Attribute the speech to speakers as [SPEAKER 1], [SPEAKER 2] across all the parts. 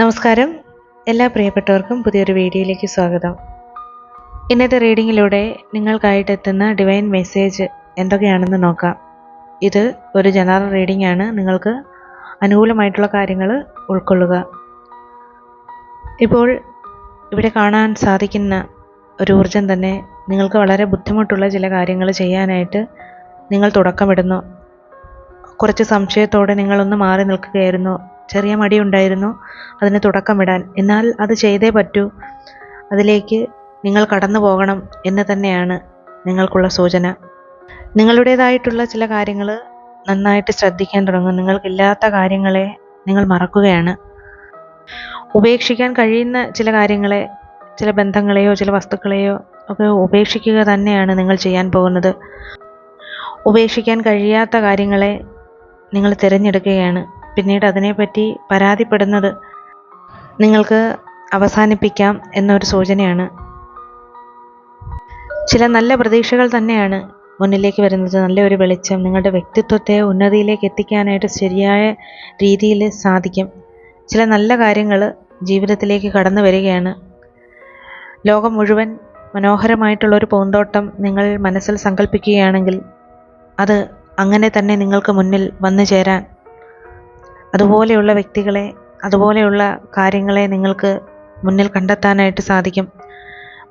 [SPEAKER 1] നമസ്കാരം. എല്ലാ പ്രിയപ്പെട്ടവർക്കും പുതിയൊരു വീഡിയോയിലേക്ക് സ്വാഗതം. ഇന്നത്തെ റീഡിങ്ങിലൂടെ നിങ്ങൾക്കായിട്ട് എത്തുന്ന ഡിവൈൻ മെസ്സേജ് എന്തൊക്കെയാണെന്ന് നോക്കാം. ഇത് ഒരു ജനറൽ റീഡിംഗ് ആണ്. നിങ്ങൾക്ക് അനുകൂലമായിട്ടുള്ള കാര്യങ്ങൾ ഉൾക്കൊള്ളുക. ഇപ്പോൾ ഇവിടെ കാണാൻ സാധിക്കുന്ന ഒരു ഊർജം തന്നെ നിങ്ങൾക്ക് വളരെ ബുദ്ധിമുട്ടുള്ള ചില കാര്യങ്ങൾ ചെയ്യാനായിട്ട് നിങ്ങൾ തുടക്കമിടുന്നു. കുറച്ച് സംശയത്തോടെ നിങ്ങളൊന്ന് മാറി നിൽക്കുകയായിരുന്നു. ചെറിയ മടിയുണ്ടായിരുന്നു അതിന് തുടക്കമിടാൻ. എന്നാൽ അത് ചെയ്തേ പറ്റൂ. അതിലേക്ക് നിങ്ങൾ കടന്നു പോകണം എന്ന് തന്നെയാണ് നിങ്ങൾക്കുള്ള സൂചന. നിങ്ങളുടേതായിട്ടുള്ള ചില കാര്യങ്ങൾ നന്നായിട്ട് ശ്രദ്ധിക്കാൻ തുടങ്ങും. നിങ്ങൾക്കില്ലാത്ത കാര്യങ്ങളെ നിങ്ങൾ മറക്കുകയാണ്. ഉപേക്ഷിക്കാൻ കഴിയുന്ന ചില കാര്യങ്ങളെ ചില ബന്ധങ്ങളെയോ ചില വസ്തുക്കളെയോ ഒക്കെ ഉപേക്ഷിക്കുക തന്നെയാണ് നിങ്ങൾ ചെയ്യാൻ പോകുന്നത്. ഉപേക്ഷിക്കാൻ കഴിയാത്ത കാര്യങ്ങളെ നിങ്ങൾ തിരഞ്ഞെടുക്കുകയാണ്. പിന്നീട് അതിനെപ്പറ്റി പരാതിപ്പെടുന്നത് നിങ്ങൾക്ക് അവസാനിപ്പിക്കാം എന്നൊരു സൂചനയാണ്. ചില നല്ല പ്രതീക്ഷകൾ തന്നെയാണ് മുന്നിലേക്ക് വരുന്നത്. നല്ലൊരു വെളിച്ചം നിങ്ങളുടെ വ്യക്തിത്വത്തെ ഉന്നതിയിലേക്ക് എത്തിക്കാനായിട്ട് ശരിയായ രീതിയിൽ സാധിക്കും. ചില നല്ല കാര്യങ്ങൾ ജീവിതത്തിലേക്ക് കടന്നു വരികയാണ്. ലോകം മുഴുവൻ മനോഹരമായിട്ടുള്ള ഒരു പൂന്തോട്ടം നിങ്ങൾ മനസ്സിൽ സങ്കല്പിക്കുകയാണെങ്കിൽ അത് അങ്ങനെ തന്നെ നിങ്ങൾക്ക് മുന്നിൽ വന്നു ചേരാൻ അതുപോലെയുള്ള വ്യക്തികളെ അതുപോലെയുള്ള കാര്യങ്ങളെ നിങ്ങൾക്ക് മുന്നിൽ കണ്ടെത്താനായിട്ട് സാധിക്കും.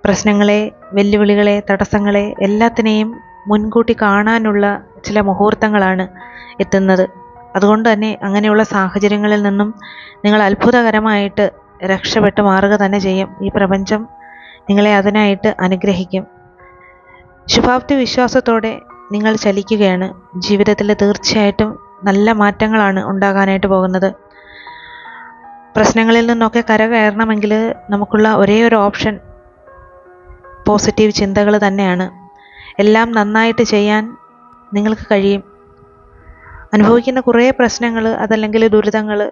[SPEAKER 1] പ്രശ്നങ്ങളെ വെല്ലുവിളികളെ തടസ്സങ്ങളെ എല്ലാത്തിനെയും മുൻകൂട്ടി കാണാനുള്ള ചില മുഹൂർത്തങ്ങളാണ് എത്തുന്നത്. അതുകൊണ്ട് തന്നെ അങ്ങനെയുള്ള സാഹചര്യങ്ങളിൽ നിന്നും നിങ്ങൾ അത്ഭുതകരമായിട്ട് രക്ഷപ്പെട്ട് മാറുക തന്നെ ചെയ്യും. ഈ പ്രപഞ്ചം നിങ്ങളെ അതിനായിട്ട് അനുഗ്രഹിക്കും. ശുഭാപ്തി വിശ്വാസത്തോടെ നിങ്ങൾ ചലിക്കുകയാണ്. ജീവിതത്തിൽ തീർച്ചയായിട്ടും നല്ല മാറ്റങ്ങളാണ് ഉണ്ടാകാനായിട്ട് പോകുന്നത്. പ്രശ്നങ്ങളിൽ നിന്നൊക്കെ കരകയറണമെങ്കിൽ നമുക്കുള്ള ഒരേ ഒരു ഓപ്ഷൻ പോസിറ്റീവ് ചിന്തകൾ തന്നെയാണ്. എല്ലാം നന്നായിട്ട് ചെയ്യാൻ നിങ്ങൾക്ക് കഴിയും. അനുഭവിക്കുന്ന കുറേ പ്രശ്നങ്ങൾ അതല്ലെങ്കിൽ ദുരിതങ്ങൾ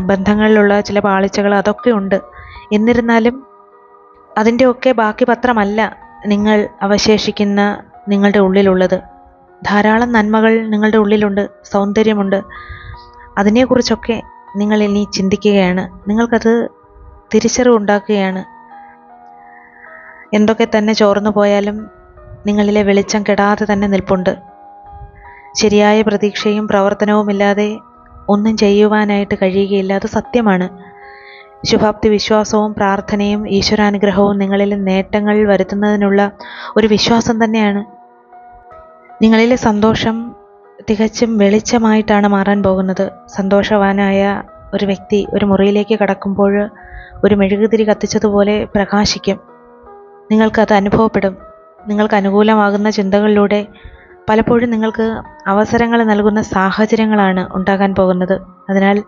[SPEAKER 1] ബന്ധങ്ങളിലുള്ള ചില പാളിച്ചകൾ അതൊക്കെ ഉണ്ട്. എന്നിരുന്നാലും അതിന്റെയൊക്കെ ബാക്കി പത്രമല്ല നിങ്ങൾ അവശേഷിക്കുന്ന നിങ്ങളുടെ ഉള്ളിലുള്ളത്. ധാരാളം നന്മകൾ നിങ്ങളുടെ ഉള്ളിലുണ്ട് സൗന്ദര്യമുണ്ട്. അതിനെക്കുറിച്ചൊക്കെ നിങ്ങൾ ഇനി ചിന്തിക്കുകയാണ്. നിങ്ങൾക്കത് തിരിച്ചറിവുണ്ടാക്കുകയാണ് എന്തൊക്കെ തന്നെ ചോർന്നു പോയാലും നിങ്ങളിലെ വെളിച്ചം കെടാതെ തന്നെ നിൽപ്പുണ്ട്. ശരിയായ പ്രതീക്ഷയും പ്രവർത്തനവുമില്ലാതെ ഒന്നും ചെയ്യുവാനായിട്ട് കഴിയുകയില്ല. അത് സത്യമാണ്. ശുഭാപ്തി വിശ്വാസവും പ്രാർത്ഥനയും ഈശ്വരാനുഗ്രഹവും നിങ്ങളിൽ നേട്ടങ്ങൾ വരുത്തുന്നതിനുള്ള ഒരു വിശ്വാസം തന്നെയാണ്. നിങ്ങളിലെ സന്തോഷം തികച്ചും വെളിച്ചമായിട്ടാണ് മാറാൻ പോകുന്നത്. സന്തോഷവാനായ ഒരു വ്യക്തി ഒരു മുറിയിലേക്ക് കടക്കുമ്പോൾ ഒരു മെഴുകുതിരി കത്തിച്ചതുപോലെ പ്രകാശിക്കും. നിങ്ങൾക്കത് അനുഭവപ്പെടും. നിങ്ങൾക്ക് അനുകൂലമാകുന്ന ചിന്തകളിലൂടെ പലപ്പോഴും നിങ്ങൾക്ക് അവസരങ്ങൾ നൽകുന്ന സാഹചര്യങ്ങളാണ് ഉണ്ടാകാൻ പോകുന്നത്. അതിനാൽ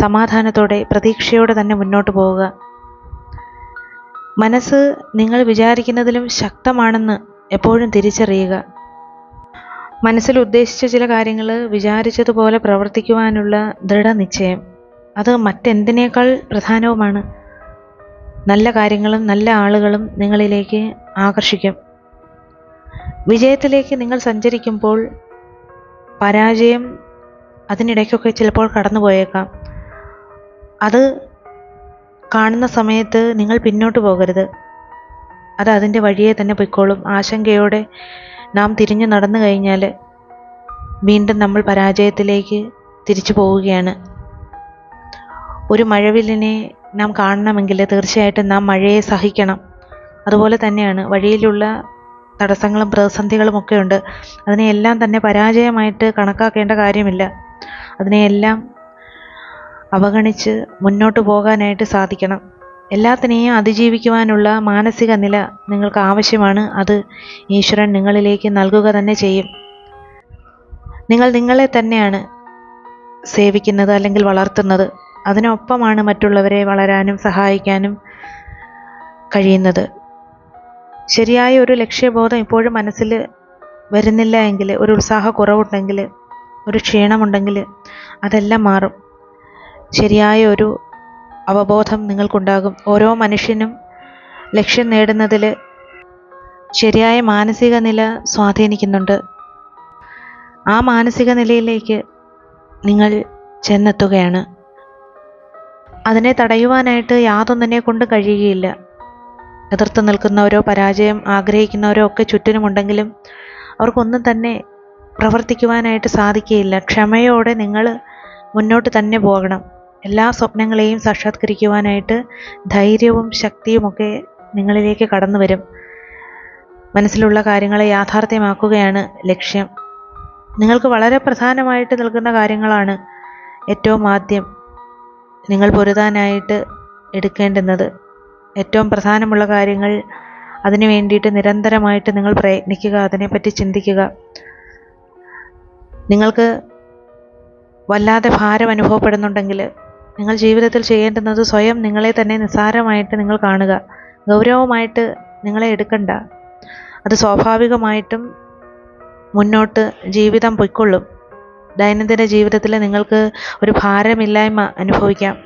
[SPEAKER 1] സമാധാനത്തോടെ പ്രതീക്ഷയോടെ തന്നെ മുന്നോട്ട് പോവുക. മനസ്സ് നിങ്ങൾ വിചാരിക്കുന്നതിലും ശക്തമാണെന്ന് എപ്പോഴും തിരിച്ചറിയുക. മനസ്സിൽ ഉദ്ദേശിച്ച ചില കാര്യങ്ങൾ വിചാരിച്ചതുപോലെ പ്രവർത്തിക്കുവാനുള്ള ദൃഢനിശ്ചയം. അത് മറ്റെന്തിനേക്കാൾ പ്രധാനവുമാണ്. നല്ല കാര്യങ്ങളും നല്ല ആളുകളും നിങ്ങളിലേക്ക് ആകർഷിക്കും. വിജയത്തിലേക്ക് നിങ്ങൾ സഞ്ചരിക്കുമ്പോൾ പരാജയം അതിനിടയ്ക്കൊക്കെ ചിലപ്പോൾ കടന്നു പോയേക്കാം അത് കാണുന്ന സമയത്ത് നിങ്ങൾ പിന്നോട്ട് പോകരുത്. അത് അതിന്റെ വഴിയെ തന്നെ പൊയ്ക്കോളും. ആശങ്കയോടെ നാം തിരിഞ്ഞു നടന്നു കഴിഞ്ഞാൽ വീണ്ടും നമ്മൾ പരാജയത്തിലേക്ക് തിരിച്ചു പോവുകയാണ്. ഒരു മഴവില്ലിനെ നാം കാണണമെങ്കിൽ തീർച്ചയായിട്ടും നാം മഴയെ സഹിക്കണം. അതുപോലെ തന്നെയാണ് വഴിയിലുള്ള തടസ്സങ്ങളും പ്രതിസന്ധികളും ഒക്കെ ഉണ്ട്. അതിനെയെല്ലാം തന്നെ പരാജയമായിട്ട് കണക്കാക്കേണ്ട കാര്യമില്ല. അതിനെയെല്ലാം അവഗണിച്ച് മുന്നോട്ട് പോകാനായിട്ട് സാധിക്കണം. എല്ലാത്തിനെയും അതിജീവിക്കുവാനുള്ള മാനസിക നില നിങ്ങൾക്ക് ആവശ്യമാണ്. അത് ഈശ്വരൻ നിങ്ങളിലേക്ക് നൽകുക തന്നെ ചെയ്യും. നിങ്ങൾ നിങ്ങളെ തന്നെയാണ് സേവിക്കുന്നത് അല്ലെങ്കിൽ വളർത്തുന്നത്. അതിനൊപ്പമാണ് മറ്റുള്ളവരെ വളരാനും സഹായിക്കാനും കഴിയുന്നത്. ശരിയായ ഒരു ലക്ഷ്യബോധം ഇപ്പോഴും മനസ്സിൽ വരുന്നില്ല എങ്കിൽ ഒരു ഉത്സാഹക്കുറവുണ്ടെങ്കിൽ ഒരു ക്ഷീണമുണ്ടെങ്കിൽ അതെല്ലാം മാറും. ശരിയായ ഒരു അവബോധം നിങ്ങൾക്കുണ്ടാകും. ഓരോ മനുഷ്യനും ലക്ഷ്യം നേടുന്നതിൽ ശരിയായ മാനസിക നില സ്വാധീനിക്കുന്നുണ്ട്. ആ മാനസിക നിലയിലേക്ക് നിങ്ങൾ ചെന്നെത്തുകയാണ്. അതിനെ തടയുവാനായിട്ട് യാതൊന്നിനെ കൊണ്ട് കഴിയുകയില്ല. എതിർത്ത് നിൽക്കുന്നവരോ പരാജയം ആഗ്രഹിക്കുന്നവരോ ഒക്കെ ചുറ്റിനുമുണ്ടെങ്കിലും അവർക്കൊന്നും തന്നെ പ്രവർത്തിക്കുവാനായിട്ട് സാധിക്കുകയില്ല. ക്ഷമയോടെ നിങ്ങൾ മുന്നോട്ട് തന്നെ പോകണം. എല്ലാ സ്വപ്നങ്ങളെയും സാക്ഷാത്കരിക്കുവാനായിട്ട് ധൈര്യവും ശക്തിയുമൊക്കെ നിങ്ങളിലേക്ക് കടന്നു വരും. മനസ്സിലുള്ള കാര്യങ്ങളെ യാഥാർത്ഥ്യമാക്കുകയാണ് ലക്ഷ്യം. നിങ്ങൾക്ക് വളരെ പ്രധാനമായിട്ട് നിൽക്കുന്ന കാര്യങ്ങളാണ് ഏറ്റവും ആദ്യം നിങ്ങൾ പൊരുതാനായിട്ട് എടുക്കേണ്ടുന്നത്. ഏറ്റവും പ്രധാനമുള്ള കാര്യങ്ങൾ അതിനു വേണ്ടിയിട്ട് നിരന്തരമായിട്ട് നിങ്ങൾ പ്രയത്നിക്കുക അതിനെപ്പറ്റി ചിന്തിക്കുക. നിങ്ങൾക്ക് വല്ലാതെ ഭാരം അനുഭവപ്പെടുന്നുണ്ടെങ്കിൽ നിങ്ങൾ ജീവിതത്തിൽ ചെയ്യേണ്ടുന്നത് സ്വയം നിങ്ങളെ തന്നെ നിസ്സാരമായിട്ട് നിങ്ങൾ കാണുക. ഗൗരവമായിട്ട് നിങ്ങളെ എടുക്കണ്ട. അത് സ്വാഭാവികമായിട്ടും മുന്നോട്ട് ജീവിതം പൊയ്ക്കൊള്ളും. ദൈനംദിന ജീവിതത്തിൽ നിങ്ങൾക്ക് ഒരു ഭാരമില്ലായ്മ അനുഭവിക്കാം.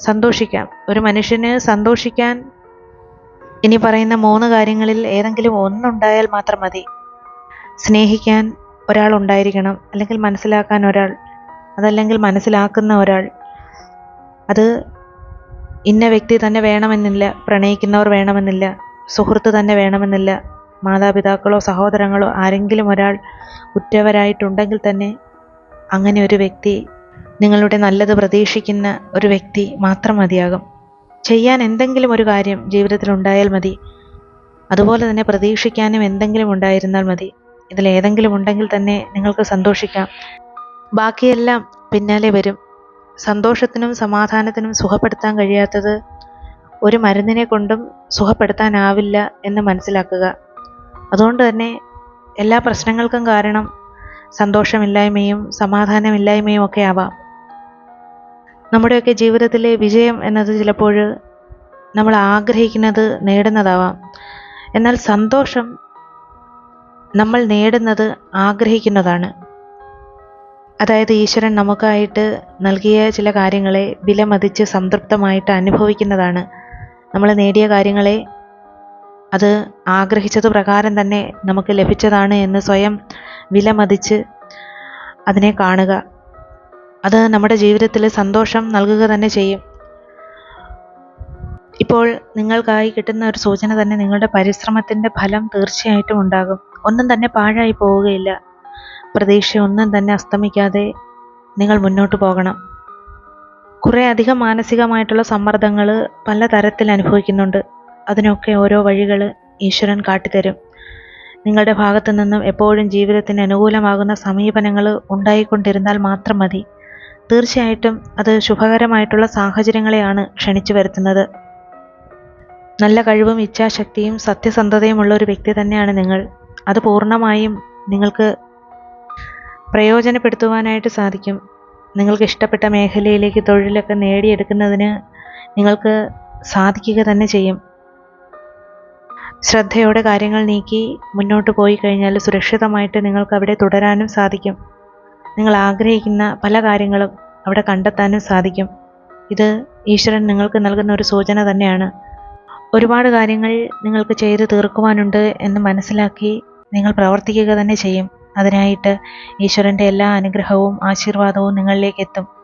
[SPEAKER 1] സന്തോഷിക്കാം. ഒരു മനുഷ്യന് സന്തോഷിക്കാൻ ഇനി പറയുന്ന മൂന്ന് കാര്യങ്ങളിൽ ഏതെങ്കിലും ഒന്നുണ്ടായാൽ മാത്രം മതി. സ്നേഹിക്കാൻ ഒരാൾ ഉണ്ടായിരിക്കണം. അല്ലെങ്കിൽ മനസ്സിലാക്കാൻ ഒരാൾ. അതല്ലെങ്കിൽ മനസ്സിലാക്കുന്ന ഒരാൾ. അത് ഇന്ന വ്യക്തി തന്നെ വേണമെന്നില്ല പ്രണയിക്കുന്നവർ വേണമെന്നില്ല സുഹൃത്ത് തന്നെ വേണമെന്നില്ല മാതാപിതാക്കളോ സഹോദരങ്ങളോ ആരെങ്കിലും ഒരാൾ ഉറ്റവരായിട്ടുണ്ടെങ്കിൽ തന്നെ അങ്ങനെ ഒരു വ്യക്തി നിങ്ങളുടെ നല്ലത് പ്രതീക്ഷിക്കുന്ന ഒരു വ്യക്തി മാത്രം മതിയാകും. ചെയ്യാൻ എന്തെങ്കിലും ഒരു കാര്യം ജീവിതത്തിൽ ഉണ്ടായാൽ മതി. അതുപോലെ തന്നെ പ്രതീക്ഷിക്കാനും എന്തെങ്കിലും ഉണ്ടായിരുന്നാൽ മതി. ഇതിൽ ഏതെങ്കിലും ഉണ്ടെങ്കിൽ തന്നെ നിങ്ങൾക്ക് സന്തോഷിക്കാം. ബാക്കിയെല്ലാം പിന്നാലെ വരും. സന്തോഷത്തിനും സമാധാനത്തിനും സുഖപ്പെടുത്താൻ കഴിയാത്തത് ഒരു മരുന്നിനെ കൊണ്ടും സുഖപ്പെടുത്താനാവില്ല എന്ന് മനസ്സിലാക്കുക. അതുകൊണ്ട് തന്നെ എല്ലാ പ്രശ്നങ്ങൾക്കും കാരണം സന്തോഷമില്ലായ്മയും സമാധാനമില്ലായ്മയും ഒക്കെ ആവാം. നമ്മുടെയൊക്കെ ജീവിതത്തിലെ വിജയം എന്നത് ചിലപ്പോൾ നമ്മൾ ആഗ്രഹിക്കുന്നത് നേടുന്നതാവാം. എന്നാൽ സന്തോഷം നമ്മൾ നേടുന്നത് ആഗ്രഹിക്കുന്നതാണ്. അതായത് ഈശ്വരൻ നമുക്കായിട്ട് നൽകിയ ചില കാര്യങ്ങളെ വിലമതിച്ച് സംതൃപ്തമായിട്ട് അനുഭവിക്കുന്നതാണ്. നമ്മൾ നേടിയ കാര്യങ്ങളെ അത് ആഗ്രഹിച്ചത് പ്രകാരം തന്നെ നമുക്ക് ലഭിച്ചതാണ് എന്ന് സ്വയം വിലമതിച്ച് അതിനെ കാണുക. അത് നമ്മുടെ ജീവിതത്തിൽ സന്തോഷം നൽകുക തന്നെ ചെയ്യും. ഇപ്പോൾ നിങ്ങൾക്കായി കിട്ടുന്ന ഒരു സൂചന തന്നെ നിങ്ങളുടെ പരിശ്രമത്തിന്റെ ഫലം തീർച്ചയായിട്ടും ഉണ്ടാകും. ഒന്നും തന്നെ പാഴായി പോവുകയില്ല. പ്രതീക്ഷ ഒന്നും തന്നെ അസ്തമിക്കാതെ നിങ്ങൾ മുന്നോട്ട് പോകണം. കുറേ അധികം മാനസികമായിട്ടുള്ള സമ്മർദ്ദങ്ങൾ പല തരത്തിൽ അനുഭവിക്കുന്നുണ്ട്. അതിനൊക്കെ ഓരോ വഴികൾ ഈശ്വരൻ കാട്ടിത്തരും. നിങ്ങളുടെ ഭാഗത്തു നിന്നും എപ്പോഴും ജീവിതത്തിന് അനുകൂലമാകുന്ന സമീപനങ്ങൾ ഉണ്ടായിക്കൊണ്ടിരുന്നാൽ മാത്രം മതി. തീർച്ചയായിട്ടും അത് ശുഭകരമായിട്ടുള്ള സാഹചര്യങ്ങളെയാണ് ക്ഷണിച്ചു വരുത്തുന്നത്. നല്ല കഴിവും ഇച്ഛാശക്തിയും സത്യസന്ധതയുമുള്ള ഒരു വ്യക്തി തന്നെയാണ് നിങ്ങൾ. അത് പൂർണമായും നിങ്ങൾക്ക് പ്രയോജനപ്പെടുത്തുവാനായിട്ട് സാധിക്കും. നിങ്ങൾക്ക് ഇഷ്ടപ്പെട്ട മേഖലയിലേക്ക് തൊഴിലൊക്കെ നേടിയെടുക്കുന്നതിന് നിങ്ങൾക്ക് സാധിക്കുക തന്നെ ചെയ്യും. ശ്രദ്ധയോടെ കാര്യങ്ങൾ നീക്കി മുന്നോട്ട് പോയി കഴിഞ്ഞാൽ സുരക്ഷിതമായിട്ട് നിങ്ങൾക്ക് അവിടെ തുടരാനും സാധിക്കും. നിങ്ങൾ ആഗ്രഹിക്കുന്ന പല കാര്യങ്ങളും അവിടെ കണ്ടെത്താനും സാധിക്കും. ഇത് ഈശ്വരൻ നിങ്ങൾക്ക് നൽകുന്ന ഒരു സൂചന തന്നെയാണ്. ഒരുപാട് കാര്യങ്ങൾ നിങ്ങൾക്ക് ചെയ്ത് തീർക്കുവാനുണ്ട് എന്ന് മനസ്സിലാക്കി നിങ്ങൾ പ്രവർത്തിക്കുക തന്നെ ചെയ്യും. അതിനായിട്ട് ഈശ്വരന്റെ എല്ലാ അനുഗ്രഹവും ആശീർവാദവും നിങ്ങളിലേക്ക് എത്തും.